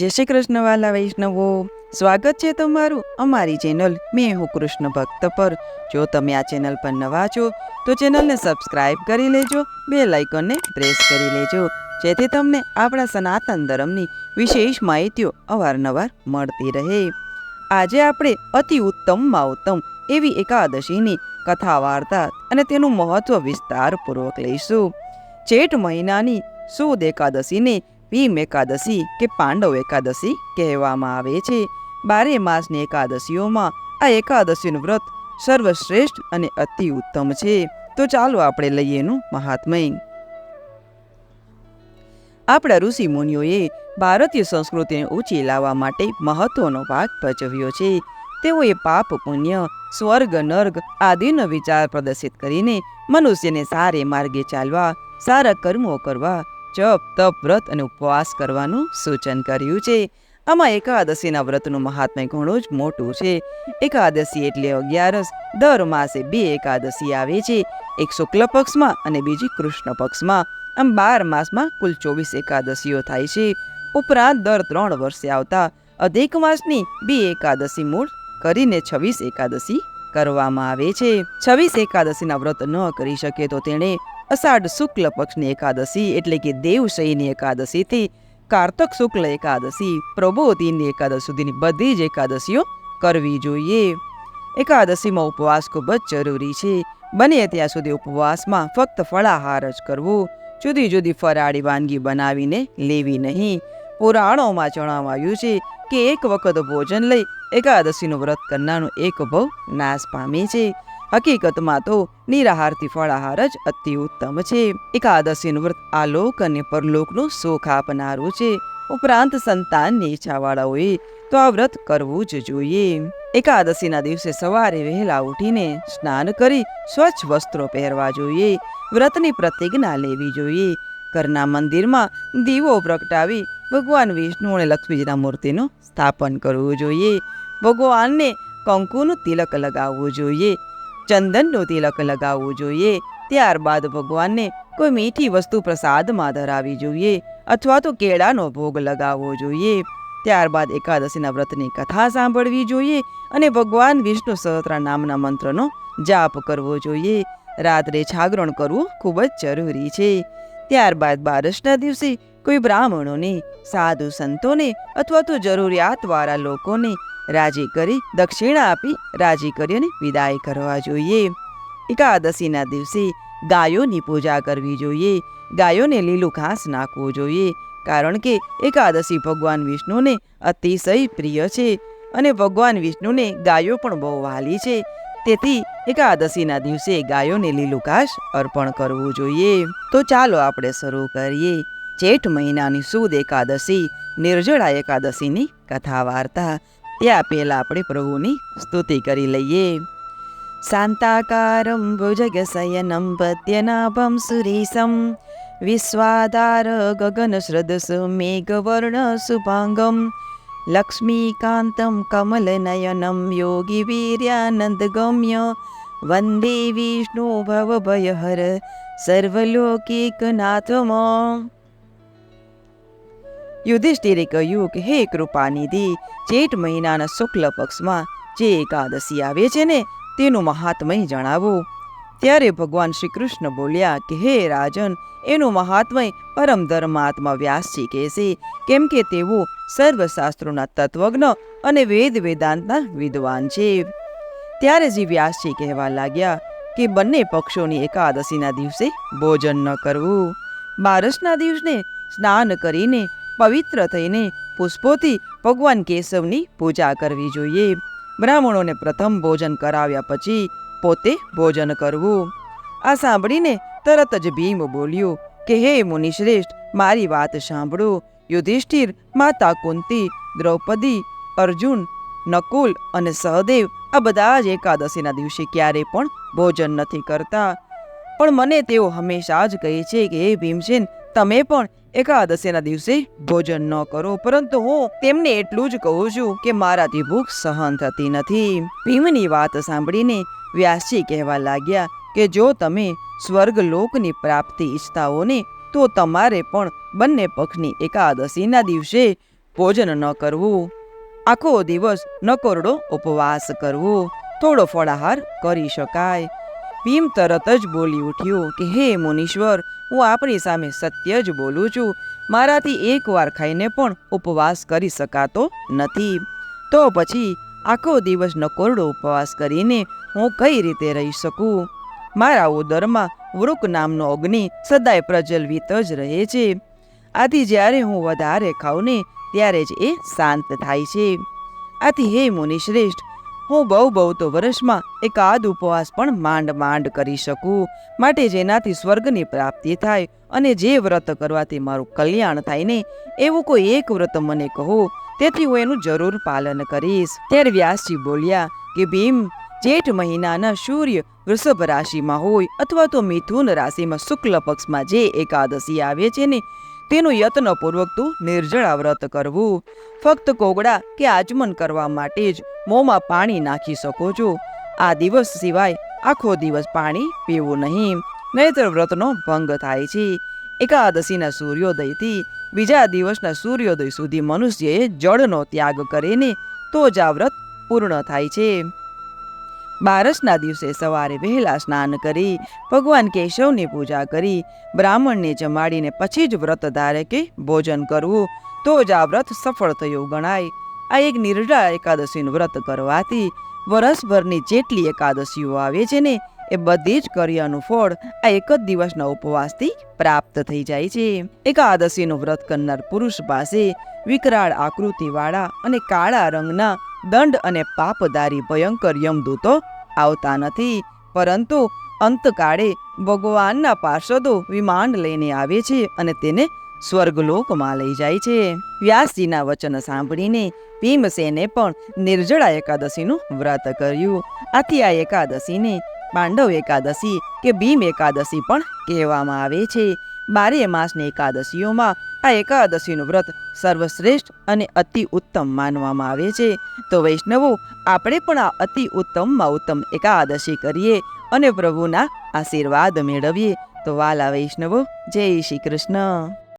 જય શ્રી કૃષ્ણ વાલા વૈષ્ણવો. સ્વાગત છે તમારું અમારી ચેનલ મેં હું કૃષ્ણ ભક્ત પર. જો તમે આ ચેનલ પર નવા છો, તો ચેનલને સબસ્ક્રાઇબ કરી લેજો બે લાઇકોનને પ્રેસ કરી લેજો, જેથી તમને આપણા સનાતન ધર્મની વિશેષ માહિતીઓ અવારનવાર મળતી રહે. આજે આપણે અતિ ઉત્તમમાં ઉત્તમ એવી એકાદશીની કથા વાર્તા અને તેનું મહત્વ વિસ્તારપૂર્વક લઈશું. જેઠ મહિનાની સુદ એકાદશીને ભીમ એકાદશી કે પાંડવ એકાદશી કહેવામાં આવે છે. બારે માસની એકાદશીઓમાં આ એકાદશીનું વ્રત સર્વશ્રેષ્ઠ અને અતિ ઉત્તમ છે. તો ચાલો આપણે લઈએ એનું મહાત્મય. આપણા ઋષિ મુનિઓએ ભારતીય સંસ્કૃતિને ઊંચી લાવવા માટે મહત્વનો ભાગ ભજવ્યો છે. તેઓએ પાપ, પુણ્ય, સ્વર્ગ, નર્ગ આદિનો વિચાર પ્રદર્શિત કરીને મનુષ્યને સારે માર્ગે ચાલવા, સારા કર્મો કરવા જપ તપ, વ્રત અને ઉપવાસ કરવાનું સૂચન કર્યું છે. આમાં એકાદશીના વ્રતનું મહાત્મ્ય ઘણું જ મોટું છે. એકાદશી એટલે અગિયારસ, દર માસે બે એકાદશી આવે છે. એક શુક્લ પક્ષમાં અને બીજી કૃષ્ણ પક્ષમાં. આમ બાર માસમાં કુલ ચોવીસ એકાદશીઓ થાય છે. ઉપરાંત દર ત્રણ વર્ષે આવતા અધિક માસની બે એકાદશી મૂળ કરીને છવ્વીસ એકાદશી કરવામાં આવે છે. છવ્વીસ એકાદશીના વ્રત ન કરી શકે તો તેણે અષાઢ શુક્લ પક્ષની એકાદશી એટલે કે દેવશયની એકાદશીથી કારતક શુક્લ એકાદશી પ્રબોધિની એકાદશ સુધીની બધી જ એકાદશીઓ કરવી જોઈએ. એકાદશીમાં ઉપવાસ ખૂબ જ જરૂરી છે. બને ત્યાં સુધી ઉપવાસમાં ફક્ત ફળાહાર જ કરવો. જુદી જુદી ફરાળી વાનગી બનાવીને લેવી નહીં. પુરાણોમાં જણાવાયું છે કે એક વખત ભોજન લઈ એકાદશીનું વ્રત કરનારનું એક ભવ નાશ પામે છે. હકીકતમાં તો નિરાહારથી ફળાહાર જ અતિ ઉત્તમ છે. એકાદશીનું વ્રત આલોક અને પરલોકનું સુખ આપનારું છે. ઉપરાંત સંતાનની ઈચ્છાવાળાઓએ તો આ વ્રત કરવું જ જોઈએ. એકાદશીના દિવસે સવારે વહેલા ઉઠીને સ્નાન કરી સ્વચ્છ વસ્ત્રો પહેરવા જોઈએ. વ્રતની પ્રતિજ્ઞા લેવી જોઈએ. ઘરના મંદિરમાં દીવો પ્રગટાવી ભગવાન વિષ્ણુ અને લક્ષ્મીજીના મૂર્તિનું સ્થાપન કરવું જોઈએ. ભગવાનને કંકુનું તિલક લગાવવું જોઈએ. ચંદનનું તિલક લગાવવું જોઈએ. ત્યારબાદ ભગવાનને કોઈ મીઠી વસ્તુ પ્રસાદમાં ધરાવી જોઈએ અથવા તો કેળાનો ભોગ લગાવવો જોઈએ. ત્યારબાદ એકાદશીના વ્રતની કથા સાંભળવી જોઈએ અને ભગવાન વિષ્ણુ સહસ્ત્ર નામના મંત્રનો જાપ કરવો જોઈએ. રાત્રે જાગરણ કરવું ખૂબ જ જરૂરી છે. ત્યારબાદ બારસના દિવસે કોઈ બ્રાહ્મણોને, સાધુ સંતોને અથવા તો જરૂરિયાતવાળા લોકોને રાજી કરી દક્ષિણા આપી રાજી કરી અને વિદાય કરવા જોઈએ. એકાદશીના દિવસે ગાયોની પૂજા કરવી જોઈએ. ગાયોને લીલું ઘાસ નાખવું જોઈએ, કારણ કે એકાદશી ભગવાન વિષ્ણુને અતિશય પ્રિય છે અને ભગવાન વિષ્ણુને ગાયો પણ બહુ વાલી છે. તેથી એકાદશીના દિવસે ગાયોને લીલું ઘાસ અર્પણ કરવું જોઈએ. તો ચાલો આપણે શરૂ કરીએ. જેઠ મહિનાની સુદ એકાદશી, નિર્જળા એકાદશીની કથા વાર્તા ત્યાં પહેલાં આપણે પ્રભુની સ્તુતિ કરી લઈએ. શાંતાકારમ ભુજગશયનમ પદ્યનાભમ સુરીશમ વિશ્વાધાર ગગન શ્રદ્ધસુ મેઘવર્ણ શુભાંગમ લક્ષ્મીકાંતમ કમલનયનમ યોગી વીર્યાનંદ ગમ્ય વંદે વિષ્ણુ ભવભયહર સર્વલોકિકનાથમ. યુધિષ્ઠિરે કહ્યું કે, હે કૃપાનિધિ, જેઠ મહિનાના શુક્લ પક્ષમાં જે એકાદશી આવે છે ને, તેનું મહાત્મય જણાવો. ત્યારે ભગવાન શ્રી કૃષ્ણ બોલ્યા કે, હે રાજન, એનું મહાત્મય પરમ ધર્માત્મા વ્યાસજી કહેશે, કેમ કે તેઓ સર્વશાસ્ત્રોના તત્વજ્ઞ અને વેદ વેદાંતના વિદ્વાન છે. ત્યારે જે વ્યાસજી કહેવા લાગ્યા કે, બંને પક્ષોની એકાદશીના દિવસે ભોજન ન કરવું. બારસના દિવસને સ્નાન કરીને પવિત્ર થઈને પુષ્પોથી ભગવાન કેશવની પૂજા કરવી જોઈએ. બ્રાહ્મણોને પ્રથમ ભોજન કરાવ્યા પછી પોતે ભોજન કરવું. આ સાંભળીને તરત જ ભીમ બોલ્યું, કે હે મુનિશ્રેષ્ઠ, મારી વાત સાંભળો. યુધિષ્ઠિર, માતા કુંતી, દ્રૌપદી, અર્જુન, નકુલ અને સહદેવ આ બધા જ એકાદશીના દિવસે ક્યારેય પણ ભોજન નથી કરતા. પણ મને તેઓ હંમેશા જ કહે છે કે, હે ભીમસેન, તમે પણ એકાદશીના દિવસે ભોજન ન કરો, પરંતુ હું તેમને એટલું જ કહું છું કે મારાથી ભૂખ સહન થતી નથી. ભીમની વાત સાંભળીને વ્યાસજી કહેવા લાગ્યા કે જો તમે સ્વર્ગ લોકની પ્રાપ્તિ ઈચ્છતા હો તો તમારે પણ બંને પક્ષની એકાદશીના દિવસે ભોજન ન કરવું. આખો દિવસ નકોરડો ઉપવાસ કરવો. થોડો ફળાહાર કરી શકાય. ભીમ તરત જ બોલી ઉઠ્યો કે, હે મુનીશ્વર હું આપણી સામે સત્ય જ બોલું છું. મારાથી એકવાર ખાઈને પણ ઉપવાસ કરી શકાતો નથી. તો પછી આખો દિવસ નકોરડો ઉપવાસ કરીને હું કઈ રીતે રહી શકું? મારા ઉદરમાં વૃક નામનો અગ્નિ સદાય પ્રજ્વલિત જ રહે છે. આથી જ્યારે હું વધારે ખાઉં ને ત્યારે જ એ શાંત થાય છે. આથી હે મુનિ શ્રેષ્ઠ હું બહુ બહુ તો વર્ષમાં એકાદ ઉપવાસ પણ માંડ માંડ કરી શકું. માટે જેનાથી સ્વર્ગની પ્રાપ્તિ થાય અને જે વ્રત કરવાથી મારું કલ્યાણ થાય ને, એવું કોઈ એક વ્રત મને કહો, તેથી હું એનું જરૂર પાલન કરીશ. ત્યારે વ્યાસજી બોલ્યા કે ભીમ, જેઠ મહિનાના સૂર્ય વૃષભ રાશિમાં હોય અથવા તો મિથુન રાશિમાં શુક્લ પક્ષમાં જે એકાદશી આવે છે ને તેનું યત્નપૂર્વક તું નિર્જળા વ્રત કરવું. ફક્ત કોગડા કે આચમન કરવા માટે જ મોંમાં પાણી નાખી શકો છો. આ દિવસ સિવાય આખો દિવસ પાણી પીવું નહીં. નહીતર વ્રતનો ભંગ થાય છે. એકાદશીના સૂર્યોદયથી બીજા દિવસના સૂર્યોદય સુધી મનુષ્યએ જળનો ત્યાગ કરીને તો જ આ વ્રત પૂર્ણ થાય છે. બારસના દિવસે સવારે વહેલા સ્નાન કરી, ભગવાન કેશવની પૂજા કરી, બ્રાહ્મણને જમાડીને પછી જ વ્રત ધારે કે ભોજન કરવું, તો જ આ વ્રત સફળ થયું ગણાય. આ એક નિર્જળા એકાદશીનું વ્રત કરવાથી વરસભરની જેટલી એકાદશીઓ આવે છે ને એ બધી જ કર્યાનું ફળ આ એક જ દિવસના ઉપવાસથી પ્રાપ્ત થઈ જાય છે. એકાદશીનું વ્રત કરનાર પુરુષ પાસે વિકરાળ આકૃતિવાળા અને કાળા રંગના દંડ અને પાપદારી ભયંકર યમદૂતો આવતા નથી, પરંતુ અંતકાળે ભગવાનના પાર્ષદો વિમાન લઈને આવે છે અને તેને સ્વર્ગલોકમાં લઈ જાય છે. વ્યાસજીના વચન સાંભળીને ભીમસેને પણ નિર્જળા એકાદશીનું વ્રત કર્યું. આથી આ એકાદશીને, પાંડવ એકાદશી કે ભીમ એકાદશી પણ કહેવામાં આવે છે. બારે માસની એકાદશીઓમાં આ એકાદશીનું વ્રત સર્વશ્રેષ્ઠ અને અતિ ઉત્તમ માનવામાં આવે છે. તો વૈષ્ણવો, આપણે પણ આ અતિ ઉત્તમમાં ઉત્તમ એકાદશી કરીએ અને પ્રભુના આશીર્વાદ મેળવીએ. તો વાલા વૈષ્ણવો, જય શ્રી કૃષ્ણ.